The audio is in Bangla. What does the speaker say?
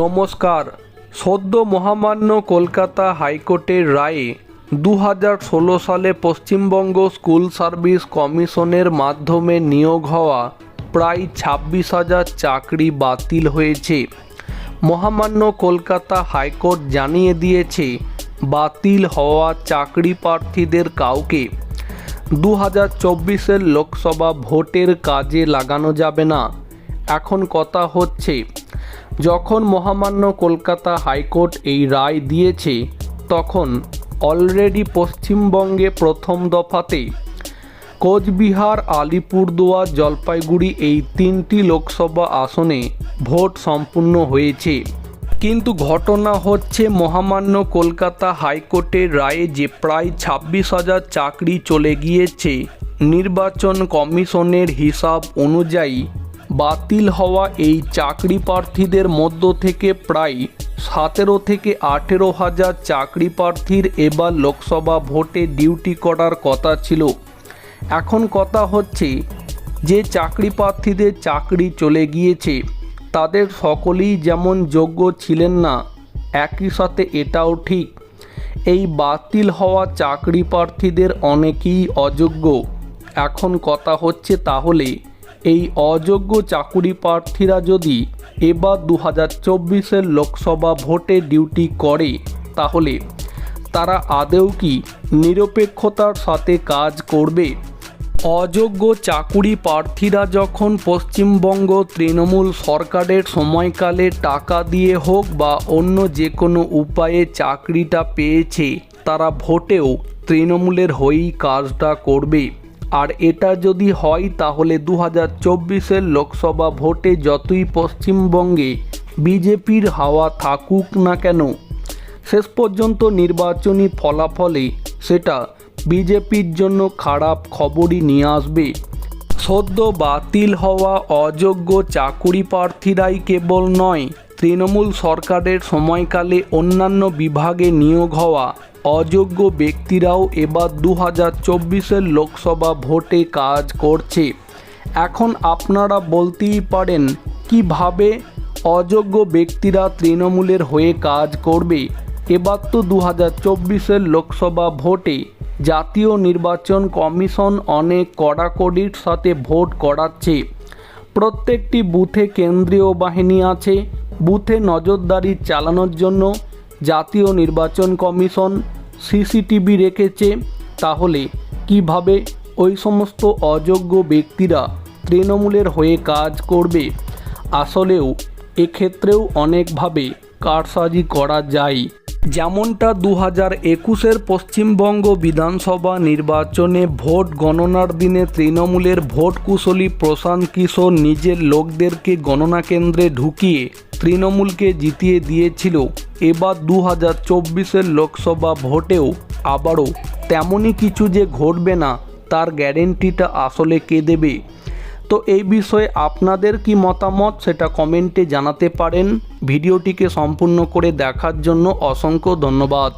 নমস্কার। সদ্য মহামান্য কলকাতা হাইকোর্টের রায়ে দু হাজার ষোলো সালে পশ্চিমবঙ্গ স্কুল সার্ভিস কমিশনের মাধ্যমে নিয়োগ হওয়া প্রায় ছাব্বিশ হাজার চাকরি বাতিল হয়েছে। মহামান্য কলকাতা হাইকোর্ট জানিয়ে দিয়েছে, বাতিল হওয়া চাকরি প্রার্থীদের কাউকে দু হাজার চব্বিশের লোকসভা ভোটের কাজে লাগানো যাবে না। এখন কথা হচ্ছে যখন মহামান্য কলকাতা হাইকোর্ট এই রায় দিয়েছে, তখন অলরেডি পশ্চিমবঙ্গে প্রথম দফাতে কোচবিহার, আলিপুরদুয়ার, জলপাইগুড়ি এই তিনটি লোকসভা আসনে ভোট সম্পূর্ণ হয়েছে। কিন্তু ঘটনা হচ্ছে মহামান্য কলকাতা হাইকোর্টের রায়ে যে প্রায় ছাব্বিশ হাজার চাকরি চলে গিয়েছে, নির্বাচন কমিশনের হিসাব অনুযায়ী বাতিল হওয়া এই চাকরি প্রার্থীদের মধ্য থেকে প্রায় সতেরো থেকে আঠেরো হাজার চাকরি প্রার্থীর এবার লোকসভা ভোটে ডিউটি করার কথা ছিল। এখন কথা হচ্ছে, যে চাকরি প্রার্থীদের চাকরি চলে গিয়েছে, তাদের সকলেই যেমন যোগ্য ছিলেন না, একই সাথে এটাও ঠিক। এই বাতিল হওয়া চাকরি প্রার্থীদের অনেকেই অযোগ্য। এখন কথা হচ্ছে তাহলে এই অযোগ্য চাকুরি প্রার্থীরা যদি এবার দু হাজার চব্বিশের লোকসভা ভোটে ডিউটি করে, তাহলে তারা আদেও কি নিরপেক্ষতার সাথে কাজ করবে? অযোগ্য চাকুরি প্রার্থীরা যখন পশ্চিমবঙ্গ তৃণমূল সরকারের সময়কালে টাকা দিয়ে হোক বা অন্য যে কোনো উপায়ে চাকরিটা পেয়েছে, তারা ভোটেও তৃণমূলের হয়েই কাজটা করবে। আর এটা যদি হয়, তাহলে দু হাজার চব্বিশের লোকসভা ভোটে যতই পশ্চিমবঙ্গে বিজেপির হাওয়া থাকুক না কেন, শেষ পর্যন্ত নির্বাচনী ফলাফলে সেটা বিজেপির জন্য খারাপ খবরই নিয়ে আসবে। সদ্য বাতিল হওয়া অযোগ্য চাকুরি প্রার্থীরাই কেবল নয় তৃণমূল সরকারের সময়কালে অন্যান্য বিভাগে নিয়োগ হওয়া অযোগ্য ব্যক্তিরাও এবার দু হাজার চব্বিশের লোকসভা ভোটে কাজ করছে। এখন আপনারা বলতেই পারেন, কীভাবে অযোগ্য ব্যক্তিরা তৃণমূলের হয়ে কাজ করবে? এবার তো দু হাজার চব্বিশের লোকসভা ভোটে জাতীয় নির্বাচন কমিশন অনেক কড়াকড়ির সাথে ভোট করাচ্ছে। প্রত্যেকটি বুথে কেন্দ্রীয় বাহিনী আছে। বুথে নজরদারি চালানোর জন্য জাতীয় নির্বাচন কমিশন সিসিটিভি রেখেছে। তাহলে কীভাবে ওই সমস্ত অযোগ্য ব্যক্তিরা তৃণমূলের হয়ে কাজ করবে? আসলেও এক্ষেত্রেও অনেকভাবে কারসাজি করা যায়। যেমনটা দু হাজার একুশের পশ্চিমবঙ্গ বিধানসভা নির্বাচনে ভোট গণনার দিনে তৃণমূলের ভোট কুশলী প্রশান্ত কিশোর নিজের লোকদেরকে গণনা কেন্দ্রে ঢুকিয়ে তৃণমূলকে জিতিয়ে দিয়েছিল। এবার দু হাজার চব্বিশের লোকসভা ভোটেও আবারও তেমনই কিছু যে ঘটবে না, তার গ্যারেন্টিটা আসলে কে দেবে? তো এই বিষয়ে আপনাদের কি মতামত সেটা কমেন্টে জানাতে পারেন। ভিডিওটিকে সম্পূর্ণ করে দেখার জন্য অসংখ্য ধন্যবাদ।